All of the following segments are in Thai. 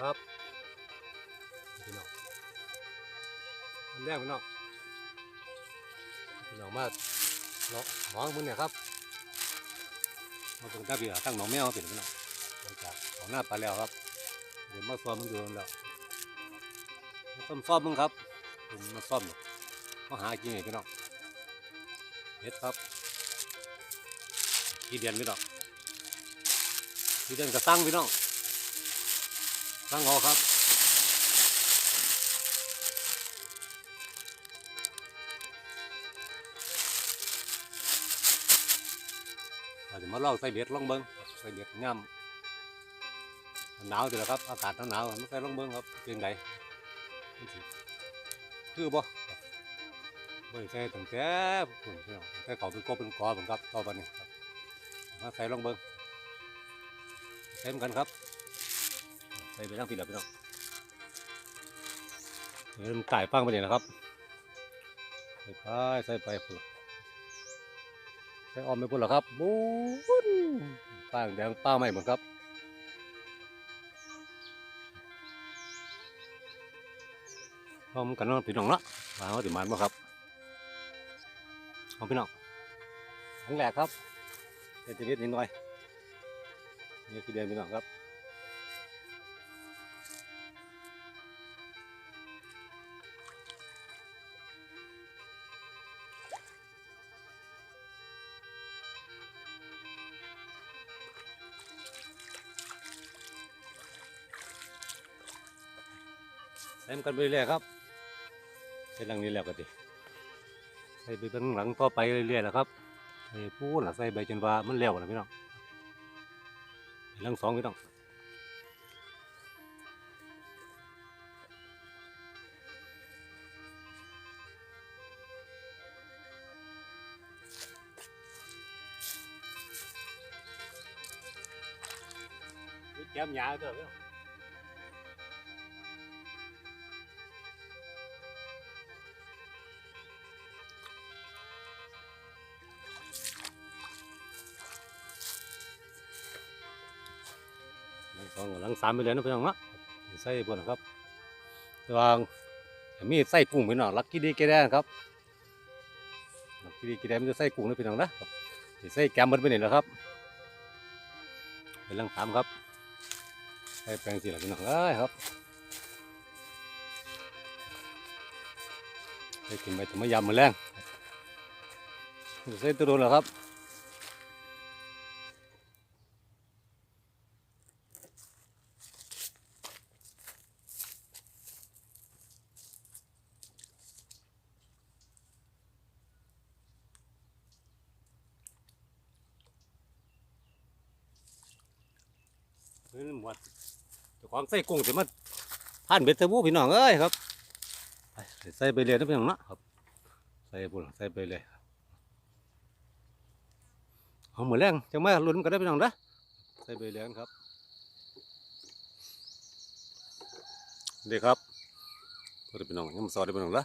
ครับพี่น้องมันแรกพี่น้องพี่น้องมาเนาะหมองมึงเนี่ยครับมาตรงตาเบียตั้งหนองแมวเป็นพี่น้องหลังจากของหน้าไปแล้วครับเดี๋ยวมาซ้อมมึงดูแล้วมาต้มซ้อมมึงครับผมมาซ้อมมาหากินไงพี่น้องเฮ็ดครับกี่เดือนพี่น้องกี่เดือนก็ตั้งพี่น้อง ตั้งเอครับอาจะมาลองใส่เบ็ดลองเบิ้งใส่เบ็ดย่ำหนาวอยู่แล้วครับ อากาศหนาวไม่ใส่ลองเบิ้งครับเป็นไงคือบ่ไม่ใส่ตั้งแต่ผมพี่น้องตั้งแต่เขาเป็นกบเป็นกอผมครับต่อไปนี้ครับมาใส่ลองเบิ้งใส่เหมือนกันครับ ไปทั้งปีแล้วพี่น้องเดี๋ยวมันไก่ฟังไปเนี่ยนะครับใส่ไปใส่ไปพุ่นใส่ออมไปพุ่นเหรอครับบูนป้างแดงป้าใหม่เหมือนครับพร้อมกันเนาะพี่น้องเนาะมาเอาติมันบ่ครับเอาพี่น้องครั้งแรกครับเด็ดนิดนิดหน่อยนี่คือเดือนพี่น้องครับ ใส่มันกันไปเรื่อยครับใส่หลังนี้แล้วก็ดิใส่ไปเป็นหลังต่อไปเรื่อยๆแหละครับใส่ปูหลังใส่ใบจนว่ามันแล้วนะพี่น้องหลังสองพี่น้องแก้มยาเด้อพี่ องหลังสองหลังสามไปเลยนะพี่น้องเนาะใส่บนนะครับระว่างมีไส้กุ้งพี่น้องลักกี้ดีแกได้นครับลักกี้ดีแกได้มันจะใส่กุ้งนะพี่น้องนะใส่แกมมันไปนี่แหละครับเป็นหลังสามครับใส่แปลงสีหลังพี่น้องเอ้ครับใส่กินไปถึงมายำมือแรงใส่ตัวโดนแล้วครับ นี่หมดเจ้าของใส่กุ้งสิมาผ่านเบ็ดเทอร์โบพี่น้องเอ้ยครับใส่ไปเลยนะพี่น้องนะครับ ใส่ปุ่นใส่ไปเลยเอาหมือแรงจังมาลุ้นกันได้พี่น้องนะใส่ไปเลยครับดีครับพอดีพี่น้องยังมาสอดได้พี่น้องละ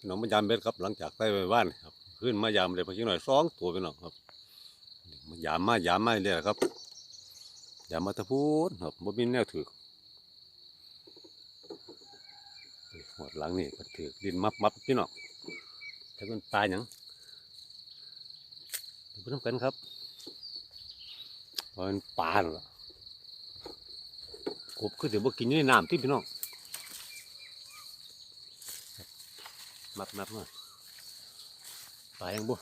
พี่น้องมายามเบ็ดครับ หลังจากใส่ไปบ้านครับขึ้นมายามเลยพอกี้หน่อยสองตัวพี่น้องครับมายามมายามมาเลยครับ อย่ามาตะพูดครับบ่มีแนวถือหมดหลังนี่มันถือดินมับมับพี่น้องแต่มันตายหยังเดี๋ยวไปทำกันครับเพราะมันปลาน่นล่ะกบคือถือว่ากินอยู่ในน้ำที่พี่น้องมับมับมาปลายังบ่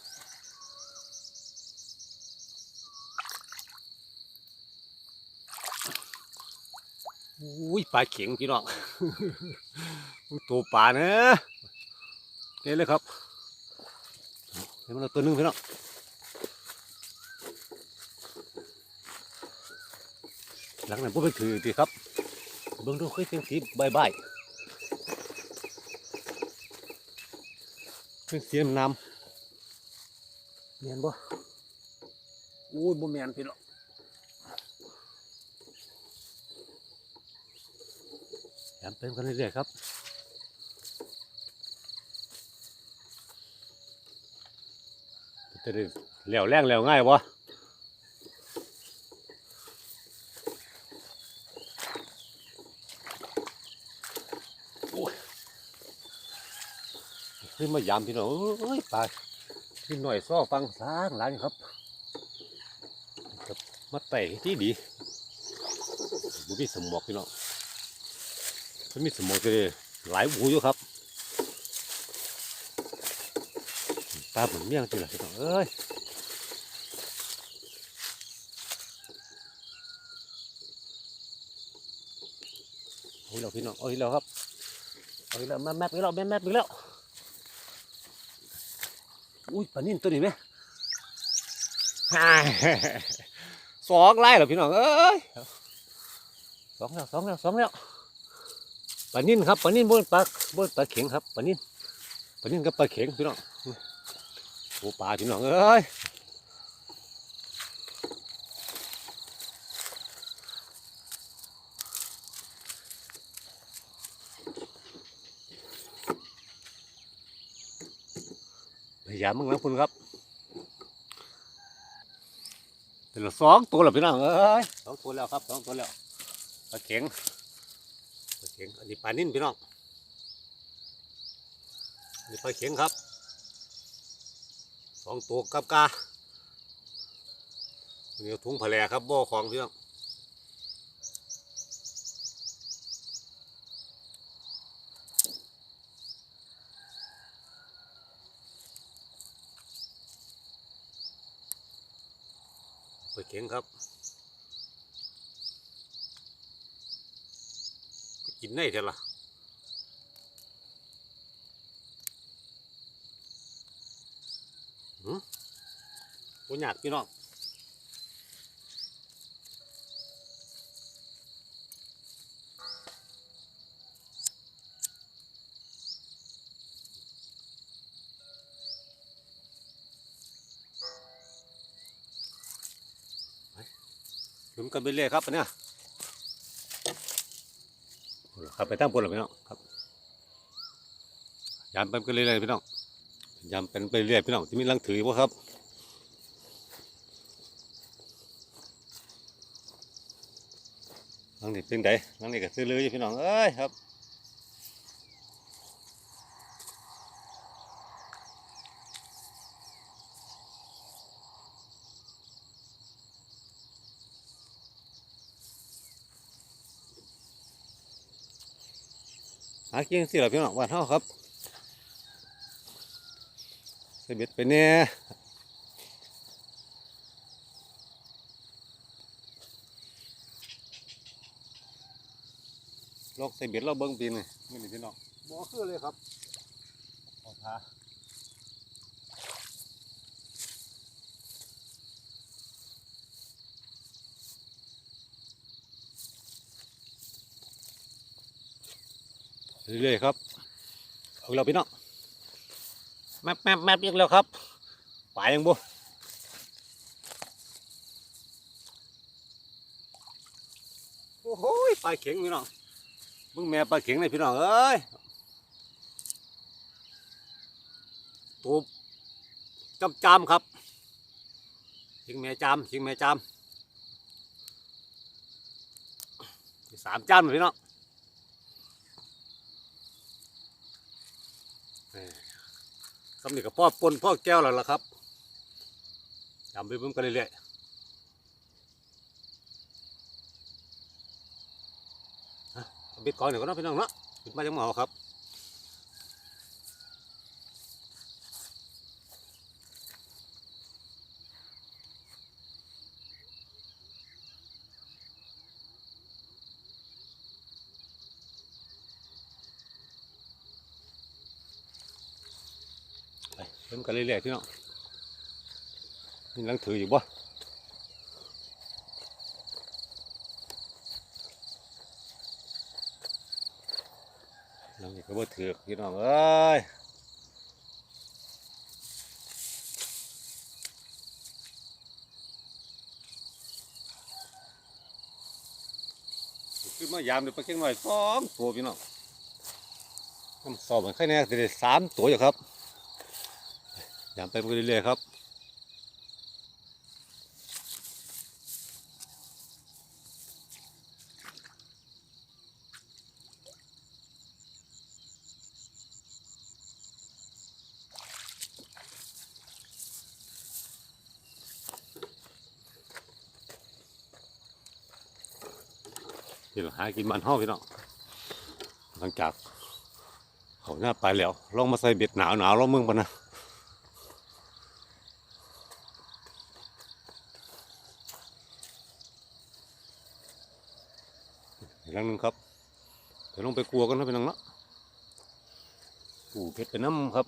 อุ้ยปลาเข็งพี่น้องตัวปลาเนะนี่เลยครับเห็นมันเอาตัวนึงพี่น้องหลังนั้นพวกไปถือดีครับเบิ่งดูเคยเสียงสีใบใบเสียงเสียงน้ำเมียนบ่อุ้ยบ่เมียนพี่น้อง ย้ำเติมกันเรื่อยๆครับจะได้เหลวแรงเหลวง่ายวะขึ้นมายามพี่น้องเอ้ยปพี่หน่อยซ่อฟังสางหลานครับมาเตะที่ดีบุพี่สมบอกพี่น้อง มันมีสมองจะได้หลายหูอยู่ครับปลาเหมือนเมี่ยงจริงเหรอพี่น้องเอ้ยโอ้ยเราพี่น้องโอ้ยเราครับโอ้ยเราแม่แม่ไปแล้วแม่แม่ไปแล้วอุ้ยปลานิ่นตัวนี้ไหมฮ่าสองไล่เหรอพี่น้องเอ้ยสองแล้วสองแล้วสองแล้ว ปลานิ่นครับปลานิ่นบนปลาบนปลาเข็งครับปลานิ่นปลานิ่นกับปลาเข็งพี่น้องโอ้ปลาพี่น้องเอ้ยพยายามมึงนะคุณครับเป็นสองตัวแล้วพี่น้องเอ้ยสองตัวแล้วครับสองตัวแล้วปลาเข็ง เข็งอันนี้ปลานิ่นพี่น้องอนนี้ปลาเข็งครับสองตัวกับกาอันนี้ถุงผลแหลครับบ่อของพี่น้องปลาเข็งครับ กินได้เถอะล่ะหืมบ่ยากพี่น้องลืมกันไปเรื่อยครับเนี้ย ครับไปตั้งบนหรอพี่น้องครับยามไปกันเรื่อยๆพี่น้องยามเป็นไปเรื่อยพี่น้องที่มีรังถือบ่ครับรังนี้เป็นไงรังนี้ก็ซื้อเลยอยู่พี่น้องเอ้ยครับ หากินสิหรอพี่น้องวันเท่าครับใส่เบ็ดไปเนี่ยลอกใส่เบ็ดเราเบิ้งปีนี่นี่นี่พี่น้องบ่คือเลยครับขอพา เรื่อยๆครับเอาเราพี่น้องแมปแมปแมปอีกแล้วครับไปยังบ่โอ้โหปลาเข็งพี่น้องมึงแม่ปลาเข็งเลยพี่น้องเอ้ยตัวจำจามครับเข็งแม่จามเข็งแม่จามสามจามเลยพี่น้อง สำ นี่ก็พ่อปนพ่อแก้วแล้วล่ะครับทำไปเพิ่มกันเรื่อยๆบิดก่อนหนึ่งก็น้องพี่น้องเนาะบิดมาจังหวะครับ พิ่มกันเรื่อยๆพี่น้องนี่ลังถืออยู่บ่ลังนี่ก็บ่ถือพี่น้องเอ้ยขึ้นมายามเดี๋ยวไปเก่งหน่อยสองตัวพี่น้องน้ำสอบมันแค่นี้จะได้สามตัวอยู่ครับ ยางไปเรื่อยๆครับนี่หากินมันห้อพี่น้องหลังจากเขาหน้าไปแล้วลองมาใส่เบ็ดหนาวหนาวลองมืองปะนะ ครั้งหนึ่งครับเดี๋ยวลงไปกลัวกันนะพี่น้องเนาะปูเพชรไปน้ำครับ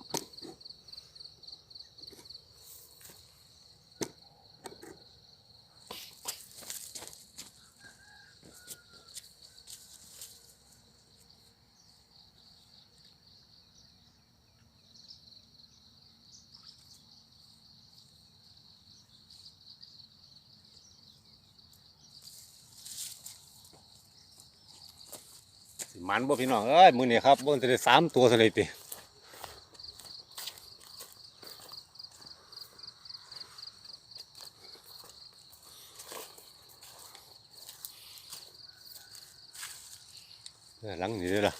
มันบ่พี่น้องเอ้ยมือนี้ครับบิ่จะได้สามตัวซะเลยติหลังนี้ด้อล่ะ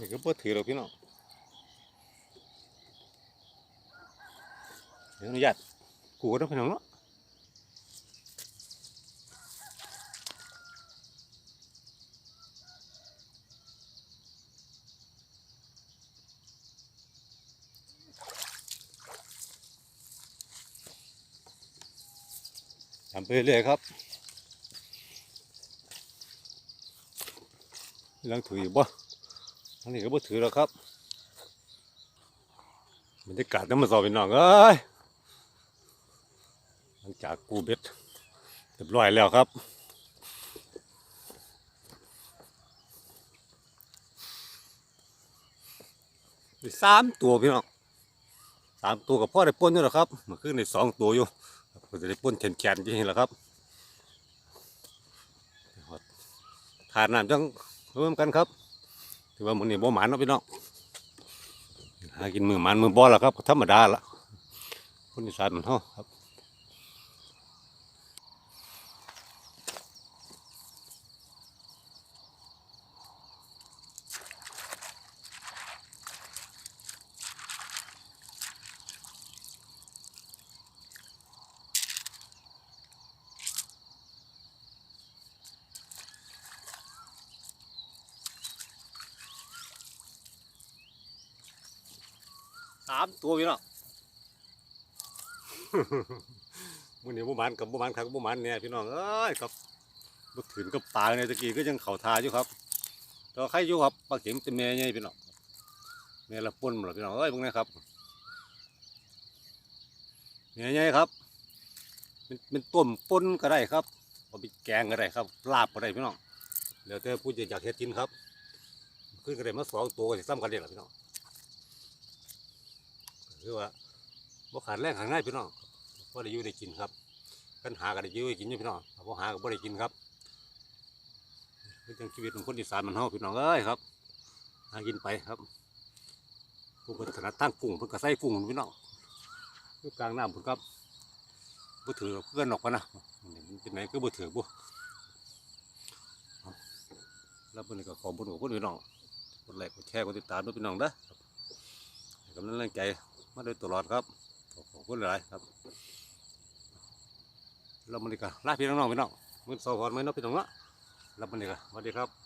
นี่ก็บ่ถือหรอกพี่น้อง เดี๋ยวอนุญาตกูก็ต้องไปน้องเนาะทำไปเรื่อยครับลังถืออยู่บ่อันนี้ก็บ่ถือแล้วครับบรรยากาศน้ำมันสอบพี่น้องเอ้ย ลังจากกูเบ็ดเรียบร้อยแล้วครับสามตัวพี่น้องสามตัวกับพ่อได้ป้นอยู่แล้วครับมันขึ้นในสองตัวอยู่ก็จะได้ป้นแขนแขนๆจริงๆแหละครับทานน้ำจังเพิ่มกันครับถือว่ามันนี่บ่หมานเนาะพี่น้องหากินมือหมันมือบ่แล้วครับธรรมดาละคนอีสานมันเฮาครับ สามตัวพี่น้องมื้อนี้บ่หมันกับบ่หมันครับบ่หมันเนี่ยพี่น้องเอ้ยครับบ่ถึงกับปลาเนี่ยตะกี้ก็ยังเข้าทาอยู่ครับต่ว่าใครอยู่ครับปลาเข็งเป็นแม่ใหญ่พี่น้องแม่ละป่นหมดพี่น้องเอ้ยพวกนี้ครับแม่ใหญ่ครับเป็นเป็นต้มป่นก็ได้ครับเอาไปแกงก็ได้ครับลาบก็ได้พี่น้องแล้วแต่ผู้จะอยากเฮ็ดกินครับ ขึ้นก็ได้มาสองตัวก็สิซ้ำกันเด้ล่ะพี่น้อง คือว่าบ่ขาดแรงข้างในพี่น้องบ่ได้อยู่ได้กินครับปัญหาก็ได้อยู่ได้กินอยู่พี่น้องบ่หาก็บ่ได้กินครับคือจังชีวิตของคนอีสานมันเฮาพี่น้องเอ้ยครับหากินไปครับผู้เพิ่นถนัดทางกุ้งเพิ่นก็ใส่กุ้งพี่น้องอยู่กลางน้ำพุ่นครับบ่ถือเพื่อนออกมานะมันเป็นไหนก็บ่ถือบ่แล้วเพิ่นก็ขอบคุญขอบคุณพี่น้องกดไลค์กดแชร์กดติดตามด้วยพี่น้องเด้อกำลังใจ มาโดยตลอดครับ ขอบคุณหลายครับเรามันดีกันลาพี่น้องๆพี่น้องมือสองคนมือน้องพี่น้องเนาะรับมันดีกันสวัสดีครับ